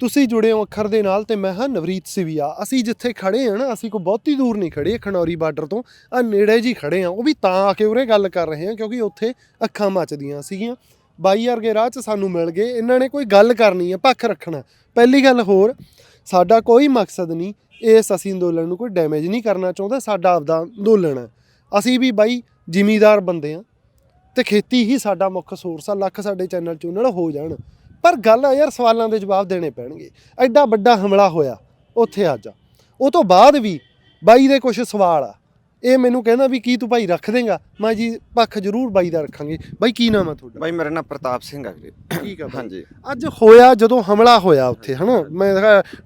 ਤੁਸੀਂ ਜੁੜੇ ਹੋ ਅੱਖਰ ਦੇ ਨਾਲ ਤੇ ਮੈਂ ਹਾਂ ਨਵਰੀਤ ਸਿਵੀਆ। ਅਸੀਂ ਜਿੱਥੇ ਖੜੇ ਹਾਂ ਨਾ, ਅਸੀਂ ਕੋਈ ਬਹੁਤੀ ਦੂਰ ਨਹੀਂ ਖੜੇ ਖਨੌਰੀ ਬਾਰਡਰ ਤੋਂ। ਆ ਨੇੜੇ ਜੀ ਖੜੇ ਹਾਂ, ਉਹ ਵੀ ਤਾਂ ਆ ਕੇ ਉਰੇ ਗੱਲ ਕਰ ਰਹੇ ਹਾਂ, ਕਿਉਂਕਿ ਉੱਥੇ ਅੱਖਾਂ ਮੱਚਦੀਆਂ ਸੀਗੀਆਂ। ਬਾਈ ਵਰਗੇ ਰਾਹ 'ਚ ਸਾਨੂੰ ਮਿਲ ਗਏ। ਇਹਨਾਂ ਨੇ ਕੋਈ ਗੱਲ ਕਰਨੀ ਹੈ ਪੱਖ ਰੱਖਣਾ। ਪਹਿਲੀ ਗੱਲ ਹੋਰ, ਸਾਡਾ ਕੋਈ ਮਕਸਦ ਨਹੀਂ ਇਸ ਅਸੀਂ ਅੰਦੋਲਨ ਨੂੰ ਕੋਈ ਡੈਮੇਜ ਨਹੀਂ ਕਰਨਾ ਚਾਹੁੰਦਾ, ਸਾਡਾ ਆਪਦਾ ਅੰਦੋਲਨ ਹੈ ਅਸੀਂ ਵੀ ਬਾਈ ਜ਼ਿਮੀਦਾਰ ਬੰਦੇ ਆ ਤੇ ਖੇਤੀ ਹੀ ਸਾਡਾ ਮੁੱਖ ਸੋਰਸ ਆ, ਲੱਖ ਸਾਡੇ ਚੈਨਲ ਚੂਨਲ ਹੋ ਜਾਣ। ਪਰ ਗੱਲ ਆ ਯਾਰ ਸਵਾਲਾਂ ਦੇ ਜਵਾਬ ਦੇਣੇ ਪੈਣਗੇ। ਐਡਾ ਵੱਡਾ ਹਮਲਾ ਹੋਇਆ ਉੱਥੇ ਅੱਜ ਉਹ ਤੋਂ ਬਾਅਦ ਵੀ ਬਾਈ ਦੇ ਕੁਝ ਸਵਾਲ ਆ। ਇਹ ਮੈਨੂੰ ਕਹਿੰਦਾ ਵੀ ਕੀ ਤੂੰ ਭਾਈ ਰੱਖ ਦੇਂਗਾ? ਮੈਂ ਜੀ ਪੱਖ ਜ਼ਰੂਰ ਬਾਈ ਦਾ ਰੱਖਾਂਗੇ। ਬਾਈ ਕੀ ਨਾਮ ਆ ਤੁਹਾਡਾ? ਬਾਈ ਮੇਰਾ ਨਾਮ ਪ੍ਰਤਾਪ ਸਿੰਘ ਆ ਵੀਰੇ। ਠੀਕ ਆ ਹਾਂਜੀ। ਅੱਜ ਹੋਇਆ ਜਦੋਂ ਹਮਲਾ ਹੋਇਆ ਉੱਥੇ ਹਨਾ? ਮੈਂ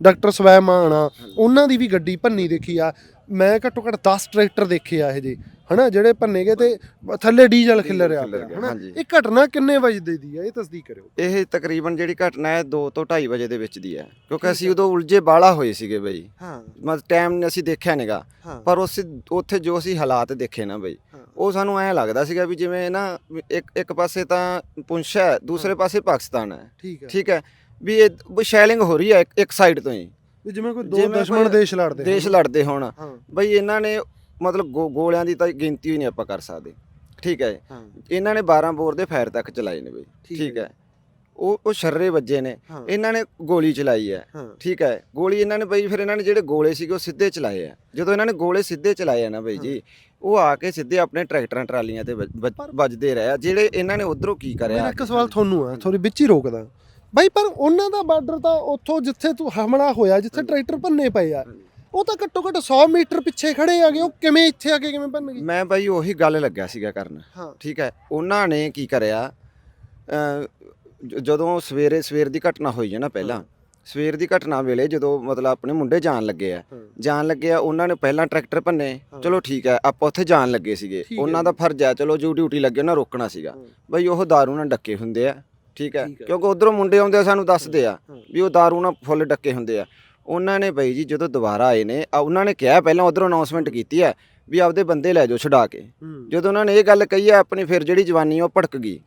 ਡਾਕਟਰ ਸਵੈਮਾਨ ਆ ਉਹਨਾਂ ਦੀ ਵੀ ਗੱਡੀ ਭੰਨੀ ਦੇਖੀ ਆ। ਮੈਂ ਘੱਟੋ ਘੱਟ 10 ਟਰੈਕਟਰ ਦੇਖੇ ਆ ਇਹ ਜੇ। ਹਨਾ ਜਿਹੜੇ ਭੰਨੇ ਗਏ ਤੇ ਥੱਲੇ ਡੀਜ਼ਲ ਖਿਲਰ ਰਿਹਾ ਹਨਾ। ਇਹ ਘਟਨਾ ਕਿੰਨੇ ਵਜੇ ਦੀ ਦੀ ਆ ਇਹ ਤਸਦੀਕ ਕਰਿਓ। ਇਹ ਤਕਰੀਬਨ ਜਿਹੜੀ ਘਟਨਾ ਹੈ 2 ਤੋਂ 2:30 ਵਜੇ ਦੇ ਵਿੱਚ ਦੀ ਹੈ। ਕਿਉਂਕਿ ਅਸੀਂ ਉਦੋਂ ਉਲਝੇ ਬਾਲਾ ਹੋਏ ਸੀਗੇ ਬਈ। ਹਾਂ। ਮਤਲਬ ਟਾਈਮ ਅਸੀਂ ਦੇਖਿਆ ਨਹੀਂਗਾ ਹਾਂ। ਪਰ ਉਸ ਉੱਥੇ ਜੋ ਅਸੀਂ ਹਾਲਾਤ ਦੇਖੇ ਨਾ ਬਈ ਹਾਂ। ਉਹ ਸਾਨੂੰ ਐਂ ਲੱਗਦਾ ਸੀਗਾ ਵੀ ਜਿਵੇਂ ਨਾ ਇੱਕ ਇੱਕ ਪਾਸੇ ਤਾਂ ਪੁੰਛ ਹੈ ਦੂਸਰੇ ਪਾਸੇ ਪਾਕਿਸਤਾਨ ਹੈ। ਠੀਕ ਹੈ। ਹੈ। ਵੀ ਇਹ ਸ਼ੈਲਿੰਗ ਹੋ ਰਹੀ ਹੈ ਇੱਕ- ਸਾਈਡ ਤੋਂ ਹੀ। ਜਿਵੇਂ ਕੋਈ ਦੋ ਦੁਸ਼ਮਣ ਦੇਸ਼ ਲੜਦੇ ਦੇਸ਼। ਲੜਦੇ ਹੋਣ। ਹਾਂ। ਬਈ ਇਹਨਾਂ ਨੇ ਮਤਲਬ ਗੋ- ਗੋਲਿਆਂ ਦੀ ਤਾਂ ਗਿਣਤੀ ਹੀ ਨਹੀਂ ਆਪਾਂ ਕਰ ਸਕਦੇ। ਠੀਕ ਹੈ। ਹਾਂ। ਇਹਨਾਂ ਨੇ 12 ਬੋਰ ਦੇ ਫਾਇਰ ਤੱਕ ਚਲਾਏ ਨੇ ਬਈ। ਠੀਕ ਠੀਕ ਹੈ। ਉਹ ਉਹ ਸ਼ਰਰੇ ਵੱਜੇ ਨੇ। ਹਾਂ। ਇਹਨਾਂ ਨੇ ਗੋਲੀ ਚਲਾਈ ਹੈ। ਹਾਂ। ਠੀਕ ਹੈ। ਗੋਲੀ ਇਹਨਾਂ ਨੇ ਬਈ ਫਿਰ ਇਹਨਾਂ ਨੇ ਜਿਹੜੇ ਗੋਲੇ ਸੀਗੇ ਉਹ ਸਿੱਧੇ ਚਲਾਏ ਆ। ਜਦੋਂ ਇਹਨਾਂ ਨੇ ਗੋਲੇ ਸਿੱਧੇ ਚਲਾਏ ਆ ਨਾ ਬਈ ਜੀ ਉਹ ਆ ਕੇ ਸਿੱਧੇ ਆਪਣੇ ਟਰੈਕਟਰਾਂ ਟਰਾਲੀਆਂ ਤੇ ਵੱਜ- ਵੱਜ- ਪਰ- ਵੱਜਦੇ ਰਹੇ ਆ। ਜਿਹੜੇ ਇਹਨਾਂ ਨੇ ਉਧਰੋਂ ਕੀ ਮੇਰਾ ਕਰਿਆ ਇੱਕ ਸਵਾਲ ਤੁਹਾਨੂੰ ਆ ਥੋੜੀ ਵਿੱਚ ਹੀ ਰੋਕਦਾ। ਬਾਈ ਪਰ ਉਹਨਾਂ ਦਾ ਬਾਰਡਰ ਤਾਂ ਉੱਥੋਂ ਜਿੱਥੇ ਤੂੰ ਹਮਲਾ ਹੋਇਆ ਜਿੱਥੇ ਟਰੈਕਟਰ ਭੰਨੇ ਪਏ ਆ ਉਹ ਤਾਂ ਘੱਟੋ ਘੱਟ 100 ਮੀਟਰ ਪਿੱਛੇ ਖੜੇ ਆ ਗਏ ਉਹ ਕਿਵੇਂ ਇੱਥੇ ਆ ਕੇ ਕਿਵੇਂ ਭੰਨ ਗਏ ਮੈਂ ਬਈ ਉਹੀ ਗੱਲ ਲੱਗਿਆ ਸੀਗਾ ਕਰਨ ਹਾਂ ਠੀਕ ਹੈ ਉਹਨਾਂ ਨੇ ਕੀ ਕਰਿਆ ਅ, ਜ- ਜਦੋਂ ਸਵੇਰੇ ਸਵੇਰ ਦੀ ਘਟਨਾ ਹੋਈ ਹੈ ਨਾ ਪਹਿਲਾਂ ਸਵੇਰ ਦੀ ਘਟਨਾ ਵੇਲੇ ਜਦੋਂ ਮਤਲਬ ਆਪਣੇ ਮੁੰਡੇ ਜਾਣ ਲੱਗੇ ਆ ਹਾਂ। ਜਾਣ ਲੱਗੇ ਆ ਉਹਨਾਂ ਨੇ ਪਹਿਲਾਂ ਟਰੈਕਟਰ ਭੰਨੇ ਹਾਂ। ਚਲੋ ਠੀਕ ਹੈ ਆਪਾਂ ਉੱਥੇ ਜਾਣ ਲੱਗੇ ਸੀਗੇ ਠੀਕ ਹੈ ਉਹਨਾਂ ਜੀ। ਦਾ ਫਰਜ਼ ਹੈ ਚਲੋ ਜੋ ਡਿਊਟੀ ਲੱਗੇ ਉਹਨਾਂ ਰੋਕਣਾ ਸੀਗਾ ਹਾਂ। ਬਈ ਉਹ दारू ਨਾਲ ਡੱਕੇ ਹੁੰਦੇ ਆ ਠੀਕ ਹੈ ਠੀਕ ਹੈ। ਕਿਉਂਕਿ ਉਧਰੋਂ ਮੁੰਡੇ ਆਉਂਦੇ ਆ ਸਾਨੂੰ ਦੱਸਦੇ ਆ ਹਾਂ। ਵੀ ਉਹ दारू ਨਾਲ ਫੁੱਲ ਡੱਕੇ ਹੁੰਦੇ ਆ ਉਹਨਾਂ ਨੇ ਬਈ ਜੀ ਜਦੋਂ ਦੁਬਾਰਾ ਆਏ ਨੇ ਆ ਉਹਨਾਂ ਨੇ ਕਿਹਾ ਪਹਿਲਾਂ ਉਧਰੋਂ ਅਨਾਉਂਸਮੈਂਟ ਕੀਤੀ ਹੈ ਵੀ ਆਪਦੇ ਬੰਦੇ ਲੈ ਜਾਓ ਛੁਡਾ ਕੇ। ਜਦੋਂ ਉਹਨਾਂ ਨੇ ਇਹ ਗੱਲ ਕਹੀ ਹੈ ਆਪਣੀ ਫਿਰ ਜਿਹੜੀ ਜਵਾਨੀ ਉਹ ਭੜਕ ਗਈ।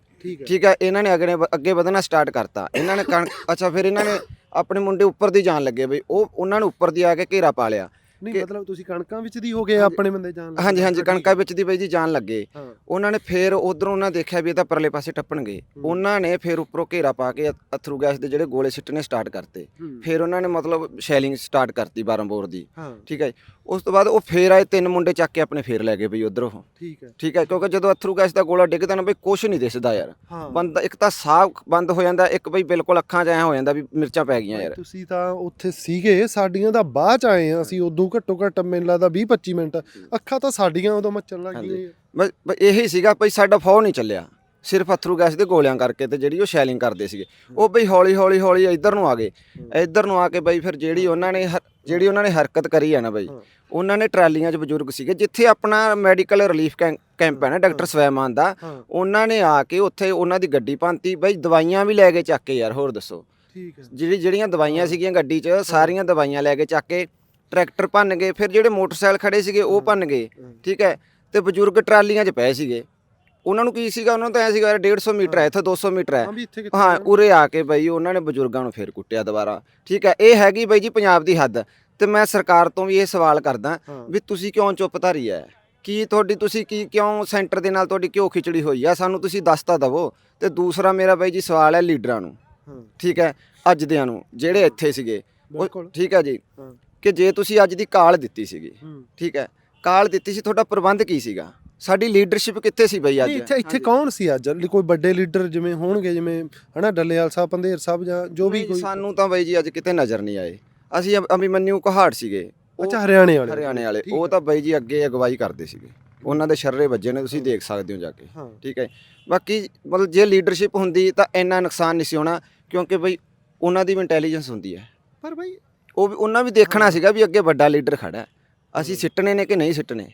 ਠੀਕ ਹੈ। ਇਹਨਾਂ ਨੇ ਅੱਗੇ ਅੱਗੇ ਵਧਣਾ ਸਟਾਰਟ ਕਰਤਾ। ਇਹਨਾਂ ਨੇ ਕਣ- ਅੱਛਾ ਫਿਰ ਇਹਨਾਂ ਨੇ ਆਪਣੇ ਮੁੰਡੇ ਉੱਪਰ ਦੀ ਜਾਣ ਲੱਗੇ ਬਈ ਉਹ ਉਹਨਾਂ ਨੇ ਉੱਪਰ ਦੀ ਆ ਕੇ ਘੇਰਾ ਪਾ ਲਿਆ। ਨਹੀਂ ਮਤਲਬ ਤੁਸੀਂ ਕਣਕਾਂ ਵਿੱਚ ਦੀ ਹੋ ਗਏ। ਆਪਣੇ ਬੰਦੇ ਜਾਣ ਲੱਗੇ? ਹਾਂਜੀ ਹਾਂਜੀ ਕਣਕਾਂ। ਵਿੱਚ। ਦੀ ਬਈ ਜੀ ਜਾਣ ਲੱਗੇ। ਉਹਨਾਂ ਨੇ ਫਿਰ ਉਧਰੋਂ ਉਹਨਾਂ ਦੇਖਿਆ ਵੀ ਇਹ ਤਾਂ ਪਰਲੇ ਪਾਸੇ ਟੱਪਣਗੇ। ਉਹਨਾਂ ਨੇ ਫਿਰ ਉੱਪਰੋਂ ਘੇਰਾ ਪਾ ਕੇ ਅਥਰੂ ਗੈਸ ਦੇ ਜਿਹੜੇ ਗੋਲੇ ਸਿੱਟਣੇ ਸਟਾਰਟ ਕਰਤੇ। ਫਿਰ ਉਹਨਾਂ ਨੇ ਮਤਲਬ ਸ਼ੈਲਿੰਗ ਸਟਾਰਟ ਕਰਤੀ 12 ਬੋਰ ਦੀ। ਠੀਕ ਹੈ ਉਸ ਤੋਂ ਬਾਅਦ ਉਹ ਫੇਰ ਆਏ ਤਿੰਨ ਮੁੰਡੇ ਚੱਕ ਕੇ ਆਪਣੇ ਫੇਰ ਲੈ ਗਏ ਬਈ ਉਧਰੋਂ। ਠੀਕ ਹੈ। ਠੀਕ ਹੈ ਕਿਉਂਕਿ ਜਦੋਂ ਅਥਰੂ ਗੈਸ ਦਾ ਗੋਲਾ ਡਿੱਗਦਾ ਨਾ ਬਈ ਕੁਝ ਨਹੀਂ ਦਿਸਦਾ ਯਾਰ। ਬੰਦਾ ਇੱਕ ਤਾਂ ਸਾਹ ਬੰਦ ਹੋ ਜਾਂਦਾ ਇੱਕ ਬਈ ਬਿਲਕੁਲ ਅੱਖਾਂ 'ਚ ਐ ਹੋ ਜਾਂਦਾ ਵੀ ਮਿਰਚਾਂ ਪੈ ਗਈਆਂ ਯਾਰ। ਤੁਸੀਂ ਤਾਂ ਉੱਥੇ ਸੀਗੇ ਸਾਡੀਆਂ ਤਾਂ ਬਾਅਦ ਚ ਆਏ ਆ ਅਸੀਂ ਉਦੋਂ ਘੱਟੋ ਘੱਟ ਮੈਨੂੰ ਲੱਗਦਾ 20 25 ਮਿੰਟ। ਅੱਖਾਂ ਤਾਂ ਸਾਡੀਆਂ ਉਦੋਂ ਮੱਚਣ ਲੱਗ। ਗਈਆਂ। ਬਸ ਬਸ ਇਹੀ ਸੀਗਾ ਬਈ ਸਾਡਾ ਫੌ ਨਹੀਂ ਚੱਲਿਆ। ਸਿਰਫ ਅਥਰੂ ਗੈਸ ਦੇ ਗੋਲਿਆਂ ਕਰਕੇ ਤੇ ਜਿਹੜੀ ਉਹ ਸ਼ੈਲਿੰਗ ਕਰਦੇ ਸੀਗੇ। ਉਹ ਬਈ ਹੌਲੀ ਹੌਲੀ ਹੌਲੀ ਇੱਧਰ ਨੂੰ ਆ ਗਏ। ਇੱਧਰ ਨੂੰ ਆ ਕੇ ਬਈ ਫਿਰ ਜਿਹੜੀ ਉਹਨਾਂ ਨੇ ਹ- ਜਿਹੜੀ ਉਹਨਾਂ ਨੇ ਹਰਕਤ ਕਰੀ ਆ ਨਾ ਬਈ ਹਾਂ। ਉਹਨਾਂ ਨੇ ਟਰਾਲੀਆਂ 'ਚ ਬਜ਼ੁਰਗ ਸੀਗੇ ਜਿੱਥੇ ਆਪਣਾ ਮੈਡੀਕਲ ਰਿਲੀਫ ਕੈਂਪ ਹੈ ਨਾ ਡਾਕਟਰ ਸਵੈਮਾਨ ਦਾ। ਹਾਂ। ਉਹਨਾਂ ਨੇ ਆ ਕੇ ਉੱਥੇ ਉਹਨਾਂ ਦੀ ਗੱਡੀ ਭੰਤੀ ਬਈ ਦਵਾਈਆਂ ਵੀ ਲੈ ਕੇ ਚੱਕ ਕੇ ਯਾਰ ਹੋਰ ਦੱਸੋ। ਠੀਕ ਹੈ। ਜਿਹੜੀ ਜਿਹੜੀਆਂ ਦਵਾਈਆਂ ਸੀਗੀਆਂ ਗੱਡੀ 'ਚ ਸਾਰੀਆਂ ਦਵਾਈਆਂ ਲੈ ਕੇ ਚੱਕ ਕੇ ਟਰੈਕਟਰ ਭੰਨ ਗਏ ਫਿਰ ਜਿਹੜੇ ਮੋਟਰਸਾਈਕਲ ਖੜੇ ਸੀਗੇ ਉਹ ਭੰਨ ਗਏ। ਠੀਕ ਹੈ ਤੇ ਬਜ਼ੁਰਗ ਟਰਾਲੀਆਂ 'ਚ ਪਏ ਸੀਗੇ। ਉਹਨਾਂ ਨੂੰ ਕੀ ਸੀਗਾ ਉਹਨਾਂ ਨੂੰ ਤਾਂ ਐ ਸੀਗਾ ਯਾਰ 150 ਮੀਟਰ ਹੈ ਇੱਥੇ 200 ਮੀਟਰ ਹੈ। ਹਾਂ? ਉਰੇ ਆ ਕੇ ਬਈ ਉਹਨਾਂ ਨੇ ਬਜ਼ੁਰਗਾਂ ਨੂੰ ਫੇਰ ਕੁੱਟਿਆ ਦੁਬਾਰਾ ਠੀਕ ਹੈ ਇਹ ਹੈਗੀ ਬਈ ਜੀ ਪੰਜਾਬ ਦੀ ਹੱਦ। ਤੇ ਮੈਂ ਸਰਕਾਰ ਤੋਂ ਵੀ ਇਹ ਸਵਾਲ ਕਰਦਾ ਵੀ ਤੁਸੀਂ ਕਿਉਂ ਚੁੱਪ ਧਾਰੀ ਹੈ? ਕੀ ਤੁਹਾਡੀ ਤੁਸੀਂ ਕੀ ਕਿਉਂ ਸੈਂਟਰ ਦੇ ਨਾਲ ਤੁਹਾਡੀ ਕਿਉਂ ਖਿਚੜੀ ਹੋਈ ਆ? ਸਾਨੂੰ ਤੁਸੀਂ ਦੱਸ ਤਾਂ ਦਵੋ। ਤੇ ਦੂਸਰਾ ਮੇਰਾ ਬਾਈ ਜੀ ਸਵਾਲ ਹੈ ਲੀਡਰਾਂ ਨੂੰ ਠੀਕ ਹੈ ਅੱਜ ਦਿਆਂ ਨੂੰ ਜਿਹੜੇ ਇੱਥੇ ਸੀਗੇ। ਠੀਕ ਹੈ ਜੀ। ਕਿ ਜੇ ਤੁਸੀਂ ਅੱਜ ਦੀ ਕਾਲ ਦਿੱਤੀ ਸੀਗੀ ਠੀਕ ਹੈ ਕਾਲ ਦਿੱਤੀ ਸੀ ਤੁਹਾਡਾ ਪ੍ਰਬੰਧ ਕੀ ਸੀਗਾ? ਸਾਡੀ ਲੀਡਰਸ਼ਿਪ ਕਿੱਥੇ ਸੀ ਬਈ ਅੱਜ? ਇੱਥੇ ਇੱਥੇ ਕੌਣ ਸੀ ਅੱਜ? ਕੋਈ ਵੱਡੇ ਲੀਡਰ ਜਿਵੇਂ ਹੋਣਗੇ ਜਿਵੇਂ ਹਨਾ ਡੱਲੇਵਾਲ ਸਾਹਿਬ ਪੰਧੇਰ ਸਾਹਿਬ ਜਾਂ ਜੋ ਵੀ ਕੋਈ ਸਾਨੂੰ ਤਾਂ ਬਈ ਜੀ ਅੱਜ ਕਿਤੇ ਨਜ਼ਰ ਨਹੀਂ ਆਏ। ਅਸੀਂ ਅਭ- ਅਭਿਮਨਿਊ ਕਹਾੜ ਸੀਗੇ। ਉਹ ਅੱਛਾ ਹਰਿਆਣੇ ਵਾਲੇ। ਹਰਿਆਣੇ ਵਾਲੇ। ਉਹ। ਤਾਂ ਬਈ ਜੀ ਅੱਗੇ ਅਗਵਾਈ ਕਰਦੇ ਸੀਗੇ। ਉਹਨਾਂ ਦੇ ਸ਼ਰਰੇ ਵੱਜੇ ਨੇ ਤੁਸੀਂ ਦੇਖ ਸਕਦੇ ਹੋ ਜਾ ਕੇ। ਠੀਕ ਹੈ। ਬਾਕੀ ਮਤਲਬ ਜੇ ਲੀਡਰਸ਼ਿਪ ਹੁੰਦੀ ਤਾਂ ਇੰਨਾ ਨੁਕਸਾਨ ਨਹੀਂ ਸੀ ਹੋਣਾ ਕਿਉਂਕਿ ਬਈ ਉਹਨਾਂ ਦੀ ਵੀ ਇੰਟੈਲੀਜੈਂਸ ਹੁੰਦੀ ਹੈ। ਪਰ ਭਾਈ ਉਹ ਵੀ ਉਹਨਾਂ ਵੀ ਦੇਖਣਾ ਸੀਗਾ ਵੀ ਅੱਗੇ ਵੱਡਾ ਲੀਡਰ ਖੜਾ ਹੈ। ਅਸੀਂ ਸਿੱਟਣੇ ਨੇ ਕਿ ਨਹੀਂ ਸਿੱਟਣੇ?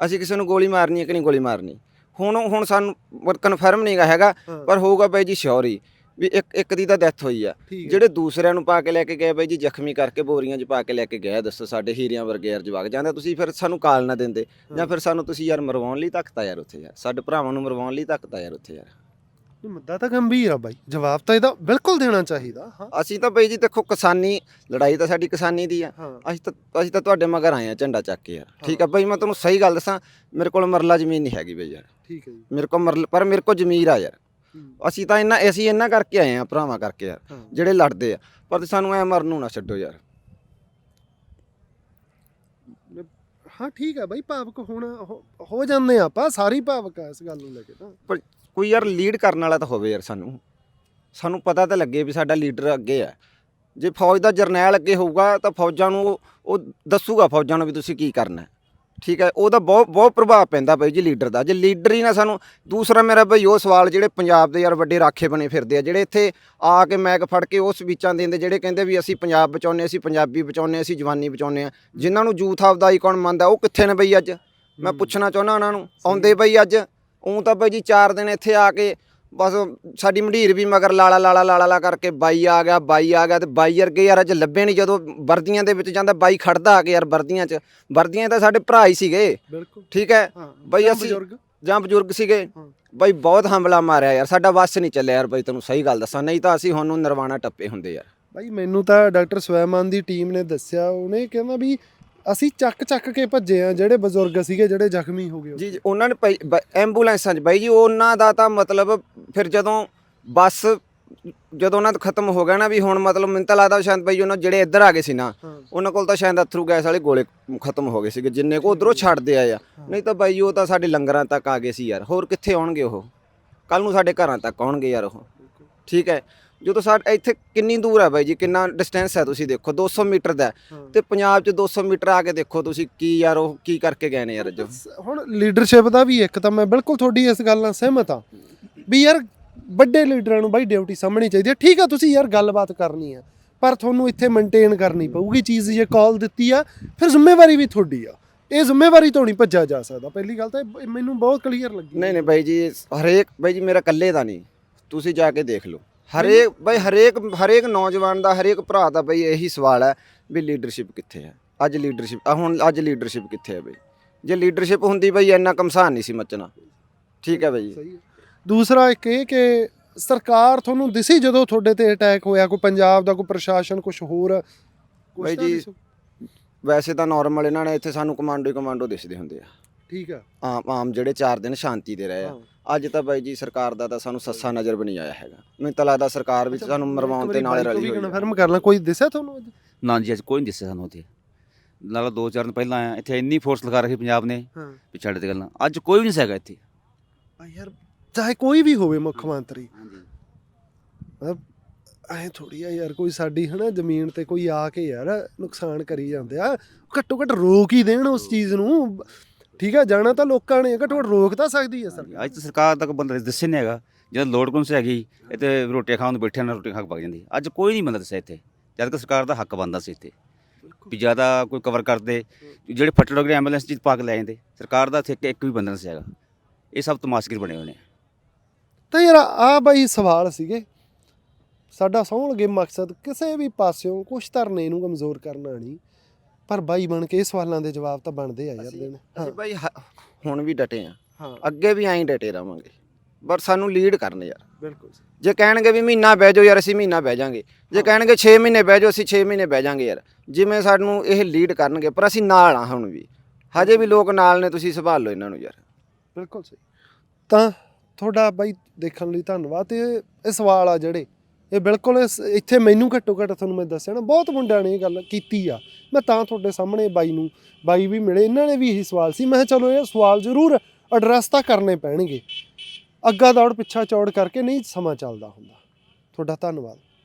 ਅਸੀਂ ਕਿਸੇ ਨੂੰ ਗੋਲੀ ਮਾਰਨੀ ਹੈ ਕਿ ਨਹੀਂ ਗੋਲੀ ਮਾਰਨੀ? ਹੁਣ ਹੁਣ ਸਾਨੂੰ ਕਨਫਰਮ ਨਹੀਂਗਾ ਹੈਗਾ ਹਾਂ, ਪਰ ਹੋਊਗਾ ਬਾਈ ਜੀ ਸ਼ੋਰੀ ਵੀ ਇੱਕ ਇੱਕ ਦੀ ਤਾਂ ਡੈਥ ਹੋਈ ਆ। ਠੀਕ ਹੈ। ਜਿਹੜੇ ਦੂਸਰਿਆਂ ਨੂੰ ਪਾ ਕੇ ਲੈ ਕੇ ਗਏ ਬਾਈ ਜੀ ਜ਼ਖਮੀ ਕਰਕੇ ਬੋਰੀਆਂ 'ਚ ਪਾ ਕੇ ਲੈ ਕੇ ਗਏ ਦੱਸੋ ਸਾਡੇ ਹੀਰਿਆਂ ਵਰਗੇ ਯਾਰ ਜਵਾਕ। ਜਾਂਦੇ ਤੁਸੀਂ ਫਿਰ ਸਾਨੂੰ ਕਾਲ ਨਾ ਦਿੰਦੇ ਜਾਂ ਫਿਰ ਸਾਨੂੰ ਤੁਸੀਂ ਯਾਰ ਮਰਵਾਉਣ ਲਈ ਧੱਕਤਾ ਯਾਰ ਉੱਥੇ ਯਾਰ। ਸਾਡੇ ਭਰਾਵਾਂ ਨੂੰ ਮਰਵਾਉਣ ਲਈ ਧੱਕਤਾ ਯਾਰ ਉੱਥੇ ਯਾਰ। ਮੁੱਦਾ ਤਾਂ ਗੰਭੀਰ ਆ ਬਾਈ। ਜਵਾਬ ਤਾਂ ਇਹਦਾ ਬਿਲਕੁਲ ਦੇਣਾ ਚਾਹੀਦਾ ਹਾਂ। ਅਸੀਂ ਤਾਂ ਬਈ ਜੀ ਦੇਖੋ ਕਿਸਾਨੀ ਲੜਾਈ ਤਾਂ ਸਾਡੀ ਕਿਸਾਨੀ ਦੀ ਆ। ਹਾਂ। ਅਸੀਂ ਤਾਂ ਅਸੀਂ ਤਾਂ ਤੁਹਾਡੇ ਮਗਰ ਆਏ ਆ ਝੰਡਾ ਚੱਕ ਕੇ ਯਾਰ ਠੀਕ ਆ ਬਈ ਮੈਂ ਤੁਹਾਨੂੰ ਸਹੀ ਗੱਲ ਦੱਸਾਂ ਮੇਰੇ ਕੋਲ ਮਰਲਾ ਜ਼ਮੀਨ ਨਹੀਂ ਹੈਗੀ ਬਈ ਯਾਰ। ਠੀਕ ਹੈ ਜੀ। ਮੇਰੇ ਕੋਲ ਮਰਲ ਪਰ ਮੇਰੇ ਕੋਲ ਜ਼ਮੀਰ ਆ ਯਾਰ। ਹੂੰ, ਅਸੀਂ ਤਾਂ ਇਹਨਾਂ ਅਸੀਂ ਇਹਨਾਂ ਕਰਕੇ ਆਏ ਆ ਭਰਾਵਾਂ ਕਰਕੇ ਯਾਰ ਹਾਂ। ਜਿਹੜੇ ਲੜਦੇ ਆ। ਪਰ ਸਾਨੂੰ ਐ ਮਰਨ ਨੂੰ ਨਾ ਛੱਡੋ ਯਾਰ। ਹਾਂ ਠੀਕ ਹੈ ਬਾਈ ਭਾਵਕ ਹੋਣਾ ਹੋ- ਹੋ ਜਾਂਦੇ ਆ ਆਪਾਂ ਸਾਰੀ ਭਾਵਕ ਆ ਇਸ ਗੱਲ ਨੂੰ ਲੈ ਕੇ ਤਾਂ। ਕੋਈ ਯਾਰ ਲੀਡ ਕਰਨ ਵਾਲਾ ਤਾਂ ਹੋਵੇ ਯਾਰ ਸਾਨੂੰ। ਸਾਨੂੰ ਪਤਾ ਤਾਂ ਲੱਗੇ ਵੀ ਸਾਡਾ ਲੀਡਰ ਅੱਗੇ ਆ। ਜੇ ਫੌਜ ਦਾ ਜਰਨੈਲ ਅੱਗੇ ਹੋਊਗਾ ਤਾਂ ਫੌਜਾਂ ਨੂੰ ਉਹ- ਉਹ ਦੱਸੂਗਾ ਫੌਜਾਂ ਨੂੰ ਵੀ ਤੁਸੀਂ ਕੀ ਕਰਨਾ। ਠੀਕ ਹੈ, ਉਹਦਾ ਬਹੁਤ ਬਹੁਤ ਪ੍ਰਭਾਵ ਪੈਂਦਾ ਬਾਈ ਜੀ ਲੀਡਰ ਦਾ। ਜੇ ਲੀਡਰ ਹੀ ਨਾ ਸਾਨੂੰ, ਦੂਸਰਾ ਮੇਰਾ ਬਈ ਉਹ ਸਵਾਲ ਜਿਹੜੇ ਪੰਜਾਬ ਦੇ ਯਾਰ ਵੱਡੇ ਰਾਖੇ ਬਣੇ ਫਿਰਦੇ ਆ, ਜਿਹੜੇ ਇੱਥੇ ਆ ਕੇ ਮੈਕ ਫੜ ਕੇ ਉਹ ਸਪੀਚਾਂ ਦਿੰਦੇ, ਜਿਹੜੇ ਕਹਿੰਦੇ ਵੀ ਅਸੀਂ ਪੰਜਾਬ ਬਚਾਉਂਦੇ, ਅਸੀਂ ਪੰਜਾਬੀ ਬਚਾਉਂਦੇ, ਅਸੀਂ ਜਵਾਨੀ ਬਚਾਉਂਦੇ ਆ, ਜਿਨ੍ਹਾਂ ਨੂੰ ਯੂਥ ਆਫ ਦਾ ਆਈਕਨ ਮੰਨਦਾ, ਉਹ ਕਿੱਥੇ ਨੇ ਬਈ ਅੱਜ? ਮੈਂ ਪੁੱਛਣਾ ਚਾਹੁੰਦਾ ਉਹਨਾਂ ਨੂੰ। ਆਉਂਦੇ ਬਈ ਅੱਜ? ਉਂ ਤਾਂ ਬਈ ਜੀ 4 ਦਿਨ ਇੱਥੇ ਆ ਕੇ ਬਸ ਸਾਡੀ ਮੰਡੀਰ ਵੀ ਮਗਰ ਲਾਲਾ ਲਾਲਾ ਲਾਲਾ ਲਾ ਕਰਕੇ ਬਾਈ ਆ ਗਿਆ ਬਾਈ ਆ ਗਿਆ ਤੇ ਬਾਈ ਵਰਗੇ ਯਾਰ ਅੱਜ ਲੱਭੇ ਨਹੀਂ ਜਦੋਂ ਵਰਦੀਆਂ ਦੇ ਵਿੱਚ ਜਾਂਦਾ ਬਾਈ ਖੜਦਾ ਆ ਕੇ ਯਾਰ ਵਰਦੀਆਂ 'ਚ। ਵਰਦੀਆਂ ਤਾਂ ਸਾਡੇ ਭਰਾ ਹੀ ਸੀਗੇ। ਬਿਲਕੁਲ। ਠੀਕ ਹੈ? ਬਾਈ ਅਸੀਂ- ਜਾਂ ਬਜ਼ੁਰਗ ਸੀਗੇ। ਬਾਈ ਬਹੁਤ ਹਮਲਾ ਮਾਰਿਆ ਯਾਰ ਸਾਡਾ ਵੱਸ ਨਹੀਂ ਚੱਲਿਆ ਯਾਰ ਬਾਈ ਤੈਨੂੰ ਸਹੀ ਗੱਲ ਦੱਸਾਂ ਨਹੀਂ ਤਾਂ ਅਸੀਂ ਹੁਣ ਨੂੰ ਨਰਵਾਣਾ ਟੱਪੇ ਹੁੰਦੇ ਯਾਰ। ਬਾਈ ਮੈਨੂੰ ਤਾਂ ਡਾਕਟਰ ਸਵੈਮਾਨ ਦੀ ਟੀਮ ਨੇ ਦੱਸਿਆ ਉਹਨੇ ਕਹਿੰਦਾ ਵੀ ਅਸੀਂ ਚੱਕ ਚੱਕ ਕੇ ਭੱਜੇ ਆ ਜਿਹੜੇ ਬਜ਼ੁਰਗ ਸੀਗੇ ਜਿਹੜੇ ਜ਼ਖਮੀ ਹੋ ਗਏ ਜੀ ਜੀ, ਉਹਨਾਂ ਨੇ ਭਾਈ ਬ- ਐਂਬੂਲੈਂਸਾਂ 'ਚ ਬਾਈ ਜੀ ਉਹਨਾਂ ਦਾ ਤਾਂ ਮਤਲਬ ਫਿਰ ਜਦੋਂ ਬੱਸ ਜਦੋਂ ਉਹਨਾਂ ਦਾ ਖਤਮ ਹੋ ਗਿਆ ਨਾ ਵੀ ਹੁਣ ਮਤਲਬ ਮੈਨੂੰ ਤਾਂ ਲੱਗਦਾ ਸ਼ਾਇਦ ਬਾਈ ਉਹਨਾਂ ਜਿਹੜੇ ਇੱਧਰ ਆ ਗਏ ਸੀ ਨਾ ਹਾਂ। ਉਹਨਾਂ ਕੋਲ ਤਾਂ ਸ਼ਾਇਦ ਅਥਰੂ ਗੈਸ ਵਾਲੇ ਗੋਲੇ ਖਤਮ ਹੋ ਗਏ ਸੀਗੇ ਜਿੰਨੇ ਕੋ ਉਧਰੋਂ ਛੱਡਦੇ ਆਏ ਆ। ਨਹੀਂ ਤਾਂ ਬਾਈ ਉਹ ਤਾਂ ਸਾਡੇ ਲੰਗਰਾਂ ਤੱਕ ਆ ਗਏ ਸੀ ਯਾਰ ਹੋਰ ਕਿੱਥੇ ਆਉਣਗੇ ਉਹ? ਕੱਲ ਨੂੰ ਸਾਡੇ ਘਰਾਂ ਤੱਕ ਆਉਣਗੇ ਯਾਰ ਉਹ। ਠੀਕ ਹੈ। ਜਦੋਂ ਸਾਡੇ ਇੱਥੇ ਕਿੰਨੀ ਦੂਰ ਹੈ ਬਾਈ ਜੀ ਕਿੰਨਾ ਡਿਸਟੈਂਸ ਹੈ ਤੁਸੀਂ ਦੇਖੋ 200 ਮੀਟਰ ਦਾ। ਹੈ। ਤੇ ਪੰਜਾਬ 'ਚ 200 ਮੀਟਰ ਆ ਕੇ ਦੇਖੋ ਤੁਸੀਂ ਕੀ ਯਾਰ ਉਹ ਕੀ ਕਰਕੇ ਗਏ ਨੇ ਯਾਰ ਅੱਜ। ਹੁਣ ਲੀਡਰਸ਼ਿਪ ਦਾ ਵੀ ਇੱਕ ਤਾਂ ਮੈਂ ਬਿਲਕੁਲ ਤੁਹਾਡੀ ਇਸ ਗੱਲ ਨਾਲ ਸਹਿਮਤ ਹਾਂ ਵੀ ਯਾਰ ਵੱਡੇ ਲੀਡਰਾਂ ਨੂੰ ਬਾਈ ਡਿਊਟੀ ਸਾਹਮਣੀ ਚਾਹੀਦੀ ਹੈ। ਠੀਕ ਆ ਤੁਸੀਂ ਯਾਰ ਗੱਲਬਾਤ ਕਰਨੀ ਆ ਪਰ ਤੁਹਾਨੂੰ ਇੱਥੇ ਮੇਨਟੇਨ ਕਰਨੀ ਪਊਗੀ ਚੀਜ਼ ਜੇ ਕਾਲ ਦਿੱਤੀ ਆ ਫਿਰ ਜ਼ਿੰਮੇਵਾਰੀ ਵੀ ਤੁਹਾਡੀ ਆ। ਇਹ ਜ਼ਿੰਮੇਵਾਰੀ ਤੋਂ ਨਹੀਂ ਭੱਜਿਆ ਜਾ ਸਕਦਾ। ਪਹਿਲੀ ਗੱਲ ਤਾਂ ਇਹ ਮੈਨੂੰ ਬਹੁਤ ਕਲੀਅਰ ਲੱਗੀ। ਨਹੀਂ ਨਹੀਂ ਬਾਈ ਜੀ ਹਰੇਕ ਬਾਈ ਜੀ ਮੇਰਾ ਇਕੱਲੇ ਦਾ ਨਹੀਂ। ਤੁਸੀਂ ਜਾ ਕੇ ਦੇਖ ਲਓ। ਹਰੇਕ ਬਾਈ ਹਰੇਕ ਹਰੇਕ ਨੌਜਵਾਨ ਦਾ ਹਰੇਕ ਭਰਾ ਦਾ ਬਾਈ ਇਹੀ ਸਵਾਲ ਹੈ ਵੀ ਲੀਡਰਸ਼ਿਪ ਕਿੱਥੇ ਹੈ? ਅੱਜ ਲੀਡਰਸ਼ਿਪ ਹੁਣ ਅੱਜ ਲੀਡਰਸ਼ਿਪ ਕਿੱਥੇ ਹੈ ਬਾਈ? ਜੇ ਲੀਡਰਸ਼ਿਪ ਹੁੰਦੀ ਬਾਈ ਇੰਨਾ ਕਮਸਾਨ ਨਹੀਂ ਸੀ ਮੱਚਣਾ। ਠੀਕ ਹੈ ਬਾਈ ਦੂਸਰਾ ਇੱਕ ਇਹ ਕਿ ਸਰਕਾਰ ਤੁਹਾਨੂੰ ਦਿਸੀ ਜਦੋਂ ਤੁਹਾਡੇ ਤੇ ਅਟੈਕ ਹੋਇਆ ਕੋਈ ਪੰਜਾਬ ਦਾ ਕੋਈ ਪ੍ਰਸ਼ਾਸਨ ਕੁਝ ਹੋਰ? ਬਾਈ ਜੀ? ਵੈਸੇ ਤਾਂ ਨਾਰਮਲ ਇਹਨਾਂ ਨੇ ਇੱਥੇ ਸਾਨੂੰ ਕਮਾਂਡੋ ਹੀ ਕਮਾਂਡੋ ਦਿਸਦੇ ਹੁੰਦੇ ਆ। ਠੀਕ ਆ ਆਮ ਆਮ ਜਿਹੜੇ 4 ਦਿਨ ਸ਼ਾਂਤੀ ਦੇ ਰਹੇ ਆ। ਅੱਜ ਤਾਂ ਬਾਈ ਜੀ ਸਰਕਾਰ ਦਾ ਤਾਂ ਸਾਨੂੰ ਸੱਸਾ ਨਜ਼ਰ ਵੀ ਨਹੀਂ ਆਇਆ ਹੈਗਾ। ਮੈਨੂੰ ਤਾਂ ਲੱਗਦਾ ਸਰਕਾਰ ਵਿੱਚ ਸਾਨੂੰ ਮਰਵਾਉਣ ਤੇ ਨਾਲੇ ਰਲੀ ਹੋਈ ਹੈ ਕਨਫਰਮ ਕਰ ਲਾਂ ਕੋਈ ਦਿਸਿਆ ਤੁਹਾਨੂੰ ਅੱਜ? ਨਾ ਜੀ ਅੱਜ ਕੋਈ ਨਹੀਂ ਦੱਸਿਆ ਸਾਨੂੰ ਉੱਥੇ ਨਾਲ ਦੋ ਚਾਰ ਦਿਨ ਪਹਿਲਾਂ ਆਇਆ ਇੱਥੇ ਇੰਨੀ ਫੋਰਸ ਲਗਾ ਰੱਖੀ ਪੰਜਾਬ ਨੇ ਹਾਂ। ਵੀ ਛੱਡ ਦੇ ਗੱਲਾਂ। ਅੱਜ ਕੋਈ ਵੀ ਨਹੀਂ ਸੀਗਾ ਇੱਥੇ। ਆ ਯਾਰ ਚਾਹੇ ਕੋਈ ਵੀ ਹੋਵੇ ਮੁੱਖ ਮੰਤਰੀ। ਹਾਂਜੀ ਐ ਥੋੜੀ ਆ ਯਾਰ ਕੋਈ ਸਾਡੀ ਹਨਾ ਜ਼ਮੀਨ ਤੇ ਕੋਈ ਆ ਕੇ ਯਾਰ ਨੁਕਸਾਨ ਕਰੀ ਜਾਂਦੇ ਆ ਘੱਟੋ ਘੱਟ ਰੋਕ ਹੀ ਦੇਣ ਉਸ ਚੀਜ਼ ਨੂੰ। ਠੀਕ ਆ ਜਾਣਾ ਤਾਂ ਲੋਕਾਂ ਨੇ ਘੱਟੋ ਘੱਟ ਰੋਕ ਤਾਂ ਸਕਦੀ ਹੈ ਸਰਕਾਰ। ਅੱਜ ਤਾਂ ਸਰਕਾਰ ਤੱਕ ਬੰਦਾ ਦੱਸੇ ਨਹੀਂ ਹੈਗਾ। ਜਦ ਲੋਡ ਕੋਨਸ ਹੈਗੀ ਇੱਥੇ ਰੋਟੀ ਖਾਣ ਨੂੰ ਬੈਠਿਆਂ ਨਾਲ ਰੋਟੀ ਖਾ ਕੇ ਪੱਕ ਜਾਂਦੀ। ਅੱਜ ਕੋਈ ਨਹੀਂ ਬੰਦਾ ਦੱਸਿਆ ਇੱਥੇ। ਜਦ ਕਿ ਸਰਕਾਰ ਦਾ ਹੱਕ ਬਣਦਾ ਸੀ ਇੱਥੇ। ਵੀ ਜ਼ਿਆਦਾ ਕੋਈ ਕਵਰ ਕਰਦੇ ਜਿਹੜੇ ਫੱਟੜ ਵਗੈਰੇ ਐਂਬੂਲੈਂਸ ਚ ਪਾ ਕੇ ਲੈ ਜਾਂਦੇ ਸਰਕਾਰ ਦਾ ਇੱਥੇ ਇੱਕ- ਵੀ ਬੰਦਾ ਨਹੀਂ ਸੀ ਹੈਗਾ। ਇਹ ਸਭ ਤਮਾਸ਼ਗੀਰ ਬਣੇ ਹੋਏ ਨੇ। ਤਾਂ ਯਾਰ ਆ ਬਾਈ ਸਵਾਲ ਸੀਗੇ। ਸਾਡਾ ਸੌਣਗੇ ਮਕਸਦ ਕਿਸੇ ਵੀ ਪਾਸਿਓਂ ਕੁਛ ਧਰਨੇ ਨੂੰ ਕਮਜ਼ੋਰ ਕਰਨਾ ਨਹੀਂ। ਪਰ ਬਾਈ ਬਣ ਕੇ ਇਹ ਸਵਾਲਾਂ ਦੇ ਜਵਾਬ ਤਾਂ ਬਣਦੇ ਆ ਯਾਰ ਦੇਣ ਅਸੀਂ ਬਾਈ ਹ- ਹੁਣ ਵੀ ਡਟੇ ਆ। ਹਾਂ। ਅੱਗੇ ਵੀ ਐਂ ਡਟੇ ਰਵਾਂਗੇ ਪਰ ਸਾਨੂੰ ਲੀਡ ਕਰਨ ਯਾਰ। ਬਿਲਕੁਲ ਜੇ ਕਹਿਣਗੇ ਵੀ ਮਹੀਨਾ ਬਹਿ ਜਾਓ ਯਾਰ ਅਸੀਂ ਮਹੀਨਾ ਬਹਿ ਜਾਾਂਗੇ। ਜੇ ਕਹਿਣਗੇ 6 ਮਹੀਨੇ ਬਹਿ ਜਾਓ ਅਸੀਂ 6 ਮਹੀਨੇ ਬਹਿ ਜਾਾਂਗੇ ਯਾਰ। ਜਿਵੇਂ ਸਾਨੂੰ ਇਹ ਲੀਡ ਕਰਨਗੇ ਪਰ ਅਸੀਂ ਨਾਲ ਆ ਹੁਣ ਵੀ। ਹਜੇ ਵੀ ਲੋਕ ਨਾਲ ਨੇ ਤੁਸੀਂ ਸੰਭਾਲ ਲਓ ਇਹਨਾਂ ਨੂੰ ਯਾਰ। ਬਿਲਕੁਲ ਸਹੀ। ਤਾਂ ਤੁਹਾਡਾ ਬਾਈ ਦੇਖਣ ਲਈ ਧੰਨਵਾਦ। ਤੇ ਇਹ ਸਵਾਲ ਆ ਜਿਹੜੇ ਇਹ ਬਿਲਕੁਲ ਇਸ- ਇੱਥੇ ਮੈਨੂੰ ਘੱਟੋ ਘੱਟ ਤੁਹਾਨੂੰ ਮੈਂ ਦੱਸਿਆ ਨਾ, ਬਹੁਤ ਮੁੰਡਿਆਂ ਨੇ ਇਹ ਗੱਲ ਕੀਤੀ ਆ। ਮੈਂ ਤਾਂ ਤੁਹਾਡੇ ਸਾਹਮਣੇ ਬਾਈ ਨੂੰ, ਬਾਈ ਵੀ ਮਿਲੇ, ਇਹਨਾਂ ਨੇ ਵੀ ਇਹੀ ਸਵਾਲ ਸੀ। ਮੈਂ ਕਿਹਾ ਚਲੋ ਇਹ ਸਵਾਲ ਜ਼ਰੂਰ ਐਡਰੈਸ ਤਾਂ ਕਰਨੇ ਪੈਣਗੇ। ਅੱਗਾ ਦੌੜ ਪਿੱਛਾ ਚੌੜ ਕਰਕੇ ਨਹੀਂ ਸਮਾਂ ਚੱਲਦਾ ਹੁੰਦਾ। ਤੁਹਾਡਾ ਧੰਨਵਾਦ।